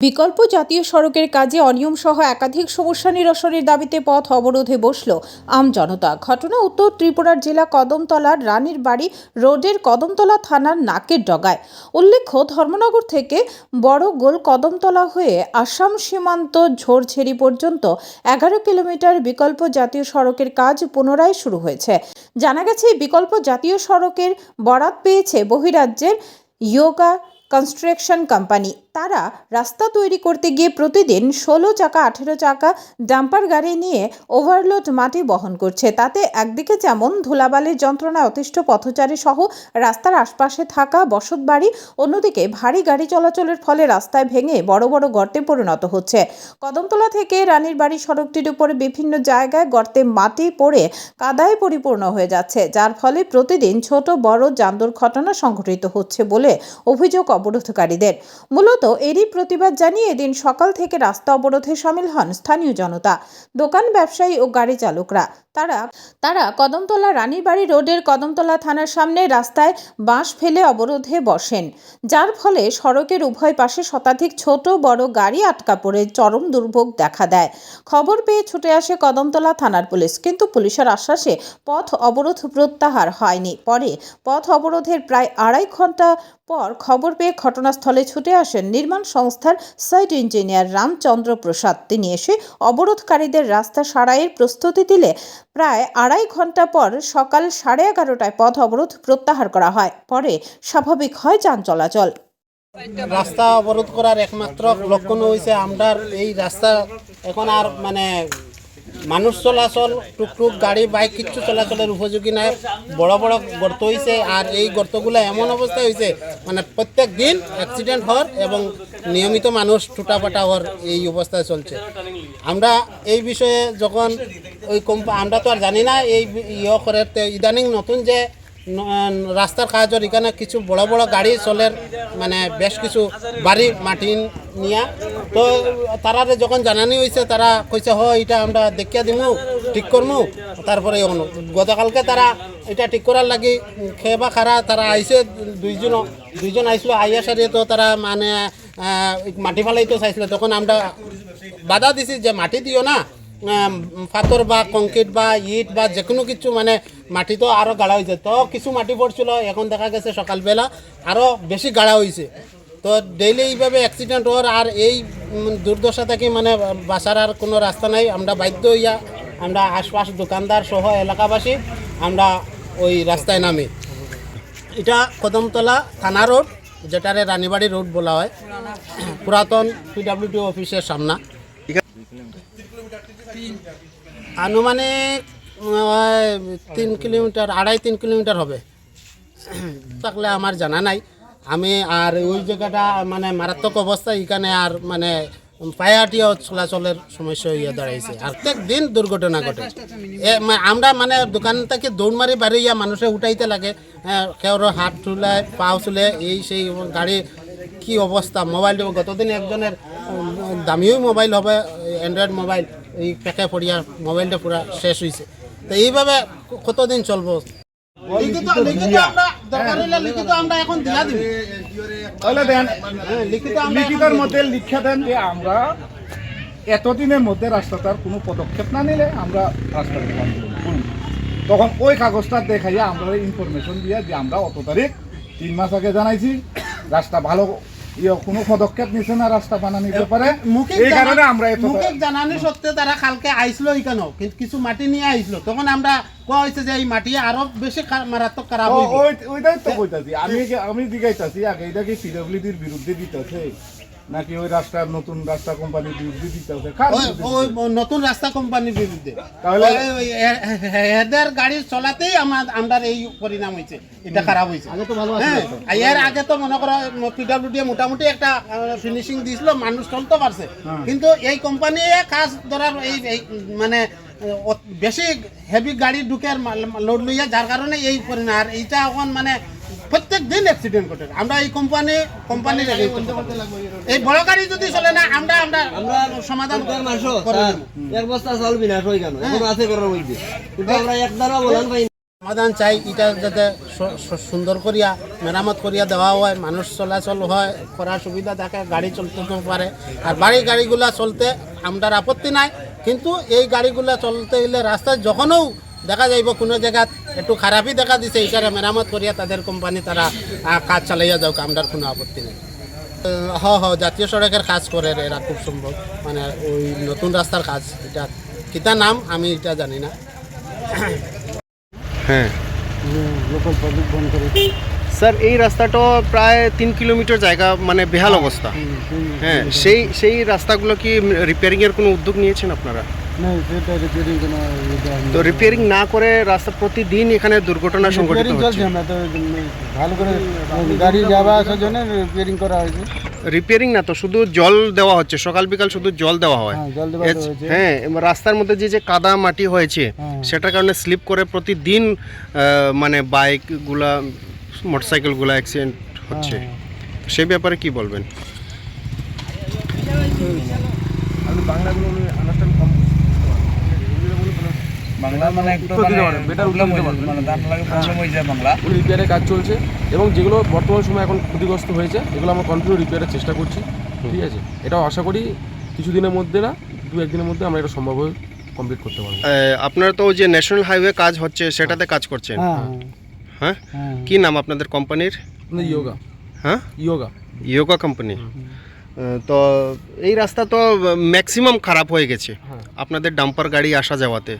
বিকল্প জাতীয় সড়কের কাজে অনিয়ম সহ একাধিক সমস্যা নিরসনের দাবিতে পথ অবরোধে বসল আমজনতা ঘটনা উত্তর ত্রিপুরার জেলা কদমতলার রানীর বাড়ি রোডের কদমতলা থানার নাকের ডগায়। উল্লেখ্য, ধর্মনগর থেকে বড় গোল কদমতলা হয়ে আসাম সীমান্ত ঝোরঝেরি পর্যন্ত এগারো কিলোমিটার বিকল্প জাতীয় সড়কের কাজ পুনরায় শুরু হয়েছে। জানা গেছে, বিকল্প জাতীয় সড়কের বরাত পেয়েছে বহিরাজ্যের ইয়োগা কনস্ট্রাকশন কোম্পানি। তারা রাস্তা তৈরি করতে গিয়ে প্রতিদিন ষোলো চাকা, আঠেরো চাকা ডাম্পার গাড়ি নিয়ে ওভারলোড মাটি বহন করছে। তাতে একদিকে যেমন ধুলাবালির যন্ত্রণায় অতিষ্ঠ পথচারী সহ রাস্তার আশপাশে থাকা বসতবাড়ি অন্যদিকে ভারী গাড়ি চলাচলের ফলে রাস্তায় ভেঙে বড় বড় গর্তে পরিণত হচ্ছে। কদমতলা থেকে রানীর বাড়ি সড়কটির উপরে বিভিন্ন জায়গায় গর্তে মাটি পড়ে কাদায় পরিপূর্ণ হয়ে যাচ্ছে, যার ফলে প্রতিদিন ছোট বড় যান দুর্ঘটনা সংঘটিত হচ্ছে বলে অভিযোগ অবরোধকারীদের। মূলত এরই প্রতিবাদ জানিয়ে এদিন সকাল থেকে রাস্তা অবরোধে সামিল হন স্থানীয় জনতা, দোকান ব্যবসায়ী ও গাড়ি চালকরা। তারা তারা কদমতলা রানীবাড়ি রোডের কদমতলা থানার সামনে রাস্তায় বাঁশ ফেলে অবরোধে বসেন। যার ফলে সড়কের উভয় পাশে শতাধিক ছোট বড় গাড়ি আটকা পড়ে চরম দুর্ভোগ দেখা দেয়। খবর পেয়ে ছুটে আসে কদমতলা থানার পুলিশ, কিন্তু পুলিশের আশ্বাসে পথ অবরোধ প্রত্যাহার হয়নি। পরে পথ অবরোধের প্রায় আড়াই ঘণ্টা পর খবর পেয়ে ঘটনাস্থলে ছুটে আসেন নির্মাণ সংস্থার সাইট ইঞ্জিনিয়ার রামচন্দ্র প্রসাদ। তিনি এসে অবরোধকারীদের রাস্তা সারাইয়ের প্রস্তুতি দিলে প্রায় আড়াই ঘণ্টা পর সকাল সাড়ে এগারোটায় পথ অবরোধ প্রত্যাহার করা হয়। পরে স্বাভাবিক হয় যান চলাচল। রাস্তা অবরোধ করার একমাত্র লক্ষণ হয়েছে আমরা এই রাস্তা এখন আর মানে মানুষ চলাচল, টুকটুক গাড়ি, বাইক, কিচ্ছু চলাচলের উপযোগী নাই। বড় বড় গর্ত হয়েছে আর এই গর্তগুলো এমন অবস্থা হয়েছে মানে প্রত্যেক দিন অ্যাক্সিডেন্ট হওয়ার এবং নিয়মিত মানুষ টুটাপাটা হওয়ার এই অবস্থায় চলছে। আমরা এই বিষয়ে যখন ওই কোম্পা আমরা তো আর জানি না, এই ইয়ে করে ইদানিং নতুন যে রাস্তার কাজের এখানে কিছু বড় বড় গাড়ি চলের মানে বেশ কিছু বাড়ি, মাটি নিয়া। তো তারা যখন জানানি হয়েছে তারা কইছে, হ এটা আমরা দেখিয়া দিমু, ঠিক করমু। তারপরে এখন গতকালকে তারা এটা ঠিক করার লাগি, খেয়ে বা খারা, তারা আইসে দুইজন দুইজন আইসলো আইয়া সারিয়ে তো তারা মানে মাটি ফালাইতে চাইছিল। তখন আমরা বাধা দিছি যে মাটি দিও না। পাথর বা কংক্রিট বা ইট বা যে কোনো কিছু মানে মাটি তো আরও গাড়া হয়েছে তো কিছু মাটি পড়ছিল, এখন দেখা গেছে সকালবেলা আরও বেশি গাড়া হয়েছে তো ডেইলি এইভাবে অ্যাক্সিডেন্ট হওয়ার আর এই দুর্দশা থেকে মানে বাসার আর কোনো রাস্তা নাই। আমরা বাধ্য হইয়া আমরা আশপাশ দোকানদার সহ এলাকাবাসী আমরা ওই রাস্তায় নামি। এটা কদমতলা থানা রোড, যেটারে রানীবাড়ি রোড বলা হয়। পুরাতন পিডাব্লিউডি অফিসের সামনা। আনুমানিক তিন কিলোমিটার, আড়াই তিন কিলোমিটার হবে। থাকলে আমার জানা নাই। আমি আর ওই জায়গাটা মানে মারাত্মক অবস্থা, এখানে আর মানে পায়াটিও চলাচলের সমস্যা হইয়া দাঁড়াইছে। আর প্রত্যেক দিন দুর্ঘটনা ঘটে। আমরা মানে দোকান থেকে দৌড় মারি বাড়িয়া মানুষে উঠাইতে লাগে। কেউর হাত চুলায় পাও চুলে এই সেই গাড়ি কি অবস্থা? মোবাইল গতদিন একজনের দামিও মোবাইল হবে অ্যান্ড্রয়েড মোবাইল এই প্যাকে পড়িয়া মোবাইলটা পুরা শেষ হয়েছে তো এইভাবে কতদিন চলবো? লিখিত লিখিত আমরা দরকার লিখিত আমরা এখন দিয়া দিবি তাহলে দেন হ্যাঁ, লিখিত আমরা লিখিতের মধ্যে লিখা দেন যে আমরা এতদিনের মধ্যে রাস্তাটার কোনো পদক্ষেপ না নিলে আমরা রাস্তা তখন ওই কাগজটা দেখাইয়া আমরা ইনফরমেশন দিয়া যে আমরা অত তারিখ তিন মাস আগে জানাইছি রাস্তা ভালো কোনো পদক্ষেপ নিছে না রাস্তা বানানোর ব্যাপারে। এই কারণে আমরা এত মুখে জানানি সত্ত্বে তারা কালকে আইসলো এখানেও কিন্তু কিছু মাটি নিয়ে আইছিল তখন আমরা কোয়া হয়েছে যে এই মাটি আরও বেশি মারাত্মক খারাপ ওইটাই তো কইতাছি। আমি আমি জিগাইতাছি আগে এটা কি পিডব্লিউডির বিরুদ্ধে দিতেছে। নাকি ওই রাস্তার নতুন রাস্তা কোম্পানির বিরুদ্ধে কার ওই নতুন রাস্তা কোম্পানির বিরুদ্ধে। তাহলে- এদের গাড়ি চলাতেই আমার আমরা এই পরিণাম হয়েছে। এটা খারাপ হয়েছে। হ্যাঁ আর এর আগে তো মনে করো পিডাব্লিউডি মোটামুটি একটা ফিনিশিং দিয়েছিল মানুষ চলতে পারছে। কিন্তু এই কোম্পানি কাজ ধরার এই এই মানে বেশি হেভি গাড়ি ঢুকে লোড লইয়া যার কারণে এই পরিণাম আর এইটা এখন মানে প্রত্যেক দিন অ্যাক্সিডেন্ট ঘটে। আমরা এই কোম্পানি কোম্পানি এই বড় গাড়ি যদি চলে না আমরা আমরা সমাধান। এক বস্তা হয়ে গেল এখন আছে করার মধ্যে। কিন্তু আমরা একদারও বলান পাই সমাধান চাই এটা যাতে সুন্দর করিয়া মেরামত করিয়া দেওয়া হয় মানুষ চলাচল হয় করার সুবিধা থাকে গাড়ি চলতে পারে। আর বাড়ি গাড়িগুলা চলতে আমরা আপত্তি নাই কিন্তু এই গাড়িগুলা চলতে গেলে রাস্তায় যখনও দেখা যাইব কোনো জায়গাত একটু খারাপই দেখা দিছে এটারে মেরামত করিয়া তাদের কোম্পানি তারা কাজ চালাইয়া যাওক আমরার কোনো আপত্তি নেই। হ হ জাতীয় সড়কের কাজ করে এরা খুব সম্ভব। মানে ওই নতুন রাস্তার কাজ এটা কিতা নাম আমি এটা জানি না। হ্যাঁ। লোকাল পাবলিক বন্ধ করে স্যার এই রাস্তাটা প্রায় তিন কিলোমিটার জায়গা মানে বেহাল অবস্থা। হ্যাঁ সেই সেই রাস্তাগুলো কি রিপেয়ারিং এর কোনো উদ্যোগ নিয়েছেন আপনারা? কোনো তো রিপেয়ারিং না করে রাস্তা প্রতিদিন এখানে দুর্ঘটনা সংঘটিত হচ্ছে। আমরা তো ভালো করে গাড়ি যাওয়া আসার জন্য রিপেয়ারিং করা হয়েছে। রিপেয়ারিং না তো শুধু জল দেওয়া হচ্ছে। সকাল বিকাল শুধু জল দেওয়া হয়। হ্যাঁ। হ্যাঁ রাস্তার মধ্যে যে যে কাদা মাটি হয়েছে হ্যাঁ। সেটার কারণে স্লিপ করে প্রতিদিন মানে বাইকগুলা মোটরসাইকেলগুলো অ্যাক্সিডেন্ট হচ্ছে। হ্যাঁ, সেই ব্যাপারে কি বলবেন? বাংলা মানে একটু মানে প্রবলেম হয়ে যায় মানে দাম লাগে প্রবলেম হয়ে যায় বাংলা। রিপেয়ারের কাজ চলছে এবং যেগুলো বর্তমান সময় এখন ক্ষতিগ্রস্ত হয়েছে এগুলো আমরা কন্টিনিউ রিপেয়ারের চেষ্টা করছি ঠিক আছে? এটাও আশা করি কিছুদিনের মধ্যে না দু একদিনের মধ্যে আমরা এটা সম্ভব হয়ে কমপ্লিট করতে পারব। আপনার তো যে ন্যাশনাল হাইওয়ে কাজ হচ্ছে সেটাতে কাজ করছেন? হ্যাঁ। কি নাম আপনাদের কোম্পানির ইয়োগা। হ্যাঁ? ইয়োগা। ইয়োগা কোম্পানি তো এই রাস্তা তো ম্যাক্সিমাম খারাপ হয়ে গেছে। হ্যাঁ। আপনাদের ডাম্পার গাড়ি আসা যাওয়াতে।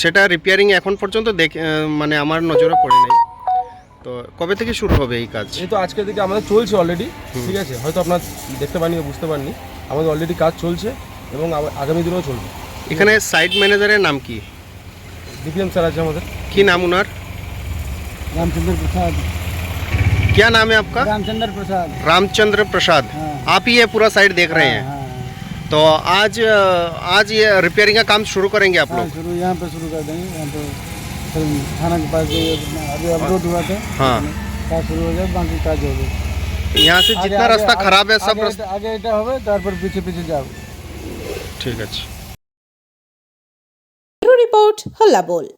সেটা রিপেয়ারিং এখন পর্যন্ত দেখে মানে আমার নজরে পড়ে নাই। তো কবে থেকে শুরু হবে এই কাজ? এই তো আজকে থেকে আমাদের চলছে অলরেডি ঠিক আছে? হয়তো আপনার দেখতে পাননি বুঝতে পারেননি আমাদের অলরেডি কাজ চলছে এবং আগামী দিনেও চলবে। এখানে সাইট ম্যানেজারের নাম কি? বিক্রম স্যার আছে আমাদের। কি নাম ওনার রামচন্দ্র প্রসাদ। क्या नाम है आपका? रामचंद्र प्रसाद। रामचंद्र प्रसाद। हाँ। आप ही ये पूरा साइड देख रहे हैं। हाँ, हाँ। तो आज आज ये रिपेयरिंग का काम शुरू करेंगे आप हाँ, लोग? शुरू यहाँ पे शुरू कर देंगे। यहाँ थाना के पास अभी अपलोड हुआ था। हाँ। शुरू हो जाए बाकी काज हो यहाँ से जितना रास्ता खराब है सब रास्ता आगे इटा हो तार पीछे पीछे जाओ। ठीक है रिपोर्ट हल्ला बोल।